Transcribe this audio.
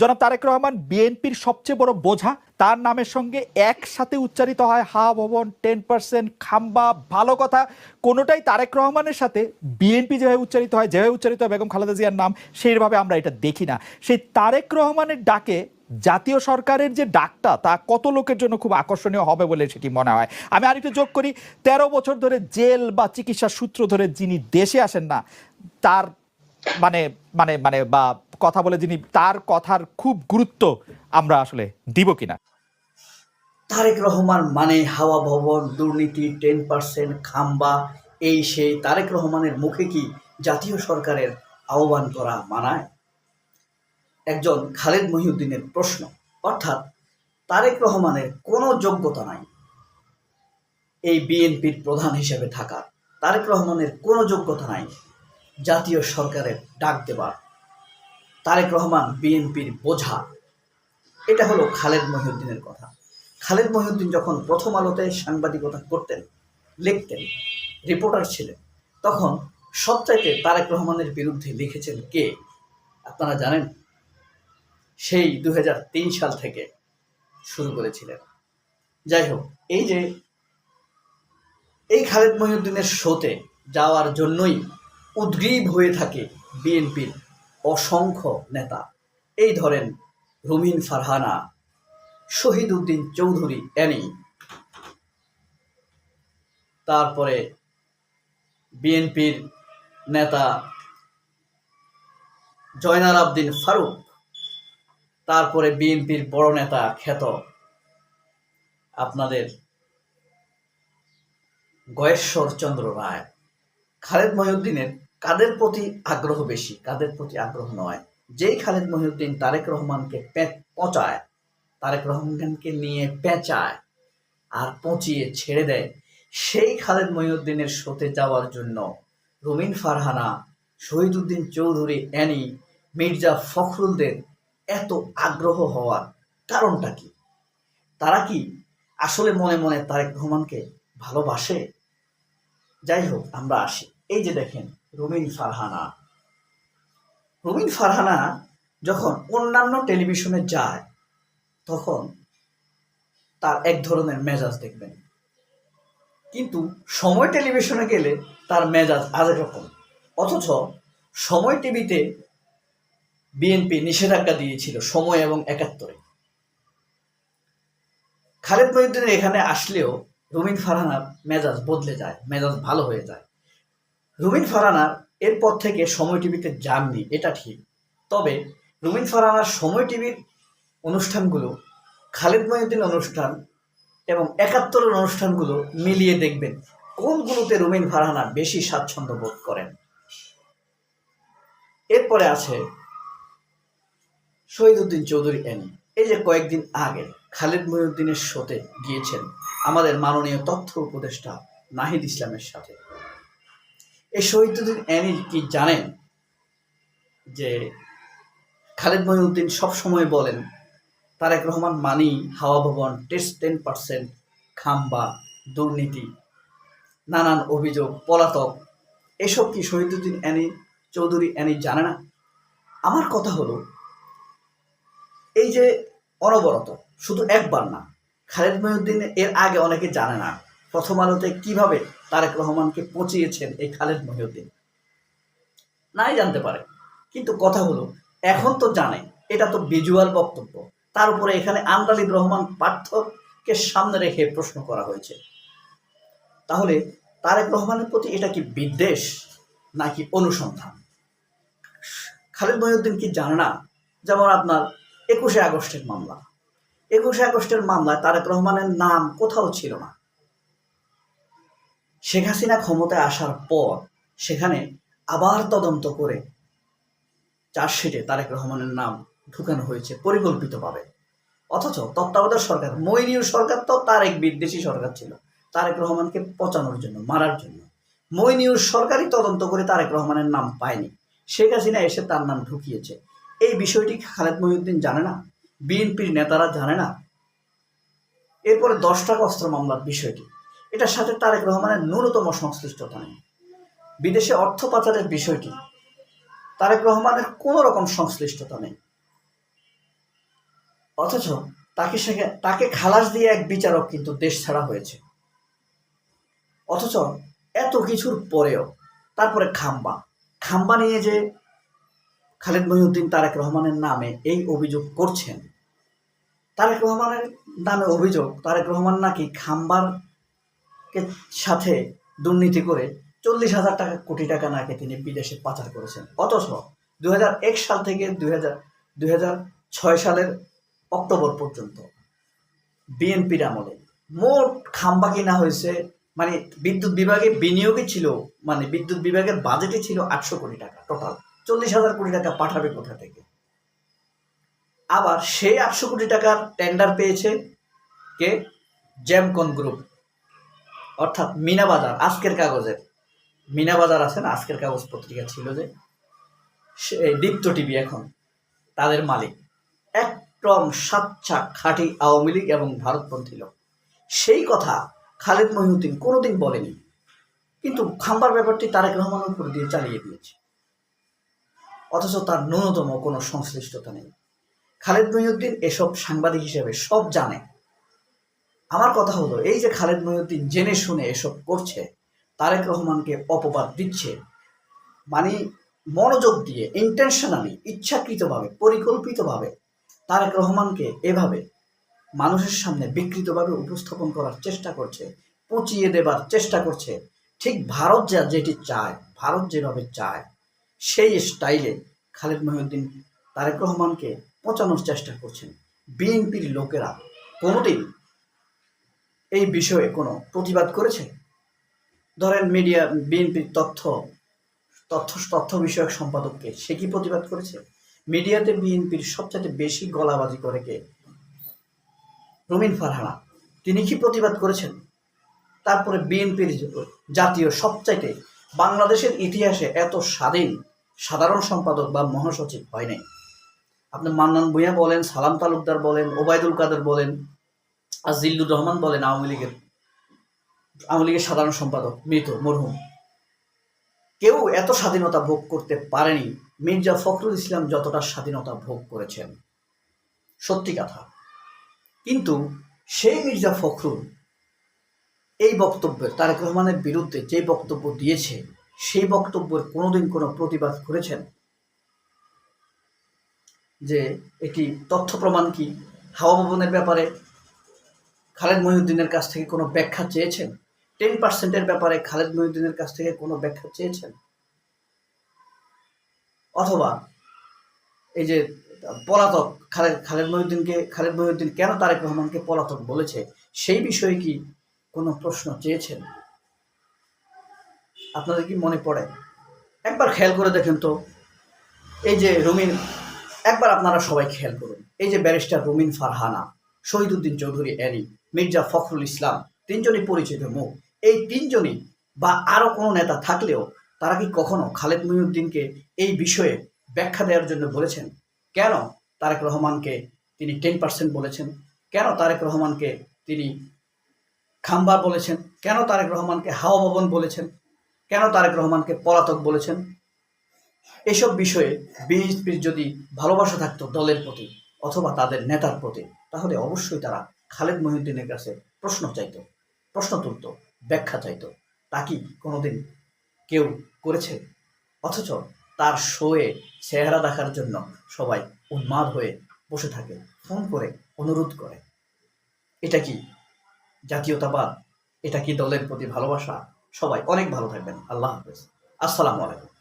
জনাব তারেক রহমান, বিএনপির সবচেয়ে বড় বোঝা, তার নামের সঙ্গে একসাথে উচ্চারিত হয় হা ভবন টেন পার্সেন্ট খাম্বা, ভালো কথা। কোনোটাই তারেক রহমানের সাথে বিএনপি যেভাবে উচ্চারিত হয়, যেভাবে উচ্চারিত হয়, বেগম খালেদা জিয়ার নাম, সেইভাবে আমরা এটা দেখি না। সেই তারেক রহমানের ডাকে জাতীয় সরকারের যে ডাকটা, তা কত লোকের জন্য খুব আকর্ষণীয় হবে বলে সেটি মনে হয়। আমি আরেকটু যোগ করি, তেরো বছর ধরে জেল বা চিকিৎসার সূত্র ধরে যিনি দেশে আসেন না, তার মানে মানে মানে বা কথা বলে যিনি তার কথার খুব গুরুত্ব আমরা আসলে দিব কিনা? তারেক রহমান মানে হাওয়া ভবন, দুর্নীতি, টেন পার্সেন্ট খাম্বা, এই সেই তারেক রহমানের মুখে কি জাতীয় সরকারের আহ্বান করা মানায়? একজন খালেদ মহিউদ্দিনের প্রশ্ন, অর্থাৎ তারেক রহমানের কোনো যোগ্যতা নাই। এই বিএনপির প্রধান হিসেবে থাকা তারেক রহমানের কোনো যোগ্যতা নাই। জাতীয় সরকারের ডাক দেবার। তারেক রহমান বিএনপির বোঝা। এটা হলো খালেদ মহিউদ্দিনের কথা। খালেদ মহিউদ্দিন যখন প্রথম আলোতে সাংবাদিকতা করতেন, লিখতেন, রিপোর্টার ছিলেন, তখন সবচাইতে তারেক রহমানের বিরুদ্ধে লিখেছেন কে? আপনারা জানেন? সেই দু হাজার তিন সাল থেকে শুরু করেছিলেন। যাই হোক, এই যে এই খালেদ মহিউদ্দিনের শোতে যাওয়ার জন্যই উদ্গ্রীব হয়ে থাকে বিএনপির অসংখ্য নেতা। এই ধরেন রুমিন ফারহানা, শহীদ উদ্দিন চৌধুরী অ্যানি তারপরে বিএনপির নেতা জয়নাল আবদিন ফারুক, তারপরে বিএনপির বড় নেতা খ্যাত আপনাদের গয়েশ্বর চন্দ্র রায়, খালেদ মহিউদ্দিনের কাদের প্রতি আগ্রহ বেশি? কাদের প্রতি আগ্রহ নয়। যেই খালেদ মহিউদ্দিন তারেক রহমানকে পচায়, তারেক রহমানকে নিয়ে পেঁচায় আর পচিয়ে ছেড়ে দেয়, সেই খালেদ মহিউদ্দিনের শোতে যাওয়ার জন্য রুমিন ফারহানা, শহীদুদ্দিন চৌধুরী, অ্যানি, মির্জা ফখরুলদের এত আগ্রহ হওয়ার কারণটা কি? তারা কি আসলে মনে মনে তারেক রহমানকে ভালোবাসে? যাই হোক, আমরা আসি। এই যে দেখেন রুমিন ফারহানা। রুমিন ফারহানা যখন অন্যান্য টেলিভিশনে যায়, তখন তার এক ধরনের মেজাজ দেখবেন। কিন্তু সময় টেলিভিশনে গেলে তার মেজাজ আরেক রকম অথচ সময় টিভিতে বিএনপি নিষেধাজ্ঞা দিয়েছিল সময় এবং একাত্তরে। খালেদ মহিউদ্দিনের এখানে আসলেও রুমিন ফারহানার মেজাজ বদলে যায়, মেজাজ ভালো হয়ে যায়। রুমিন ফারহানার এরপর থেকে সময় টিভিতে যাননি, এটা ঠিক। তবে রুমিন ফারহানার সময় টিভির অনুষ্ঠানগুলো, খালেদ মহিউদ্দিন অনুষ্ঠান এবং একাত্তরের অনুষ্ঠানগুলো মিলিয়ে দেখবেন কোনগুলোতে রুমিন ফারহানা বেশি স্বাচ্ছন্দ্য বোধ করেন। এরপরে আছে শহীদুদ্দিন চৌধুরী অ্যানি এই যে কয়েকদিন আগে খালেদ মহিউদ্দিনের শোতে গিয়েছেন আমাদের মাননীয় তথ্য উপদেষ্টা নাহিদ ইসলামের সাথে। এই শহীদুদ্দিন অ্যানি কি জানেন যে খালেদ মহিউদ্দিন সবসময় বলেন, তারেক রহমান মানি হাওয়া ভবন, টেস্ট টেন পার্সেন্ট খাম্বা দুর্নীতি, নানান অভিযোগ, পলাতক। এসব কি শহীদুদ্দিন অ্যানি চৌধুরী অ্যানি জানে না? আমার কথা হলো, এই যে অনবরত, শুধু একবার না, খালেদ মহিউদ্দিন এর আগে অনেকে জানে না, প্রথম আলোতে কীভাবে তারেক রহমানকে পচিয়েছেন এই খালেদ মহিউদ্দিন। নাই জানতে পারে। কিন্তু কথা হলো, এখন তো জানে, এটা তো ভিজুয়াল বক্তব্য। তার উপরে এখানে আমদালিব রহমান পার্থকে সামনে রেখে প্রশ্ন করা হয়েছে। তাহলে তারেক রহমানের প্রতি এটা কি বিদ্বেষ নাকি অনুসন্ধান? খালেদ মহিউদ্দিন কি জানে না? যেমন আপনার একুশে আগস্টের মামলা। একুশে আগস্টের মামলায় তারেক রহমানের নাম কোথাও ছিল না। শেখ হাসিনা ক্ষমতায় আসার পর সেখানে আবার তদন্ত করে চার্জশিটে তারেক রহমানের নাম ঢুকানো হয়েছে পরিকল্পিতভাবে। অথচ তত্ত্বাবধায়ক সরকার মইনিউর সরকার তো তার এক বিদ্বেষী সরকার ছিল, তারেক রহমানকে পচানোর জন্য, মারার জন্য। মইনিউর সরকারই তদন্ত করে তারেক রহমানের নাম পায়নি। শেখ হাসিনা এসে তার নাম ঢুকিয়েছে। এই বিষয়টি খালেদ মহিউদ্দিন জানে না, বিএনপির নেতারা জানে না। এরপরে দশ টাকা অস্ত্র মামলার বিষয়টি। এটার সাথে তারেক রহমানের ন্যূনতম সংশ্লিষ্টতা নেই। বিদেশে অর্থ পাচারের বিষয়টি তারেক রহমানের কোনো রকম সংশ্লিষ্টতা নেই। অথচ তাকে সেখানে তাকে খালাস দিয়ে এক বিচারক কিন্তু দেশ ছাড়া হয়েছে। অথচ এত কিছুর পরেও তারপরে খাম্বা। খাম্বা নিয়ে যে খালেদ মহিউদ্দিন তারেক রহমানের নামে এই অভিযোগ করছেন, তারেক রহমানের নামে অভিযোগ, তারেক রহমান নাকি খাম্বার সাথে দুর্নীতি করে চল্লিশ হাজার টাকা কোটি টাকা নাকি তিনি বিদেশে পাচার করেছেন। অথচ দুই হাজার এক সাল থেকে দুই হাজার ছয় সালের অক্টোবর পর্যন্ত বিএনপির আমলে মোট খাম্বা কিনা হয়েছে মানে বিদ্যুৎ বিভাগে বিনিয়োগই ছিল মানে বিদ্যুৎ বিভাগের বাজেটই ছিল আটশো কোটি টাকা টোটাল চল্লিশ হাজার কোটি টাকা পাঠাবে কোথা থেকে? আবার সেই আটশো কোটি টাকার টেন্ডার পেয়েছে কে? জ্যামকন গ্রুপ অর্থাৎ মিনা বাজার, আজকের কাগজের। মিনা বাজার আছে না? আজকের কাগজ পত্রিকা ছিল যে দীপ্ত টিভি এখন, তাদের মালিক। একদম সাচ্চা খাঁটি আওয়ামী লীগ এবং ভারতপন্থী লোক। সেই কথা খালেদ মহিউদ্দিন কোনোদিন বলেনি। কিন্তু খাম্বার ব্যাপারটি তারেক রহমানের উপর দিয়ে চালিয়ে দিয়েছে। অথচ তার ন্যূনতম কোনো সংশ্লিষ্টতা নেই। খালেদ মহিউদ্দিন এসব সাংবাদিক হিসেবে সব জানে। আমার কথা হলো, এই যে খালেদ মহিউদ্দিন জেনে শুনে এসব করছে, তারেক রহমানকে অপবাদ দিচ্ছে মানে মনোযোগ দিয়ে ইন্টেনশনালি ইচ্ছাকৃতভাবে, পরিকল্পিতভাবে তারেক রহমানকে এভাবে মানুষের সামনে বিকৃতভাবে উপস্থাপন করার চেষ্টা করছে, পচিয়ে দেবার চেষ্টা করছে, ঠিক ভারত যা যেটি চায়, ভারত যেভাবে চায়, সেই স্টাইলে খালেদ মহিউদ্দিন তারেক রহমানকে পচানোর চেষ্টা করছেন। বিএনপির লোকেরা কোনোদিন এই বিষয়ে কোনো প্রতিবাদ করেছে? ধরেন মিডিয়া বিএনপির তথ্য তথ্য তথ্য বিষয়ক সম্পাদককে সে কি প্রতিবাদ করেছে? মিডিয়াতে বিএনপির সবচেয়ে বেশি গলাবাজি করে কে? রুমিন ফারহানা। তিনি কি প্রতিবাদ করেছেন? তারপরে বিএনপির জাতীয় সবচাইতে বাংলাদেশের ইতিহাসে এত স্বাধীন, সাধারণ সম্পাদক বা মহাসচিব হয় নাই। আপনি মান্নান ভূঁইয়া বলেন, সালাম তালুকদার বলেন, ওবায়দুল কাদের বলেন আর জিল্লুর রহমান বলেন আওয়ামী লীগের আওয়ামী লীগের সাধারণ সম্পাদক, মৃত, মরহুম। কেউ এত স্বাধীনতা ভোগ করতে পারেনি, মির্জা ফখরুল ইসলাম যতটা স্বাধীনতা ভোগ করেছেন। সত্যি কথা। কিন্তু সেই মির্জা ফখরুল এই বক্তব্যের, তারেক রহমানের বিরুদ্ধে যে বক্তব্য দিয়েছে, সেই বক্তব্যের কোনোদিন কোনো প্রতিবাদ করেছেন? যে এটি তথ্য প্রমাণ কি? হাওয়া ভবনের ব্যাপারে খালেদ মহিউদ্দিনের কাছ থেকে কোনো ব্যাখ্যা চেয়েছেন? টেন পার্সেন্টের ব্যাপারে খালেদ মহিউদ্দিনের কাছ থেকে কোনো ব্যাখ্যা চেয়েছেন? অথবা এই যে পলাতক খালেদ খালেদ মহিউদ্দিনকে, খালেদ মহিউদ্দিন কেন তারেক রহমানকে পলাতক বলেছে? সেই বিষয়ে কি কোনো প্রশ্ন চেয়েছেন? আপনাদের কি মনে পড়ে? একবার খেয়াল করে দেখেন তো। এই যে রুমিন, একবার আপনারা সবাই খেয়াল করুন। এই যে ব্যারিস্টার রুমিন ফারহানা, শহীদুদ্দিন চৌধুরী অ্যানি মির্জা ফখরুল ইসলাম, তিনজনই পরিচিত মুখ। এই তিনজনই বা আরও কোনো নেতা থাকলেও তারা কি কখনো খালেদ মহিউদ্দিনকে এই বিষয়ে ব্যাখ্যা দেওয়ার জন্য বলেছেন? কেন তারেক রহমানকে তিনি টেন পার্সেন্ট বলেছেন? কেন তারেক রহমানকে তিনি খাম্বা বলেছেন? কেন তারেক রহমানকে হাওয়া ভবন বলেছেন? কেন তারেক রহমানকে পলাতক বলেছেন? এসব বিষয়ে বিএনপির যদি ভালোবাসা থাকতো দলের প্রতি অথবা তাদের নেতার প্রতি, তাহলে অবশ্যই তারা খালেদ মহিউদ্দিনের কাছে প্রশ্ন চাইতো, প্রশ্ন তুলতো, ব্যাখ্যা চাইতো। তা কি কোনোদিন কেউ করেছে? অথচ তার শোয়ে চেহারা দেখার জন্য সবাই উন্মাদ হয়ে বসে থাকে, ফোন করে, অনুরোধ করে। এটা কি জাতীয়তাবাদ? এটা কি দলের প্রতি ভালোবাসা? সবাই অনেক ভালো থাকবেন। আল্লাহ হাফেজ। আসসালামু আলাইকুম।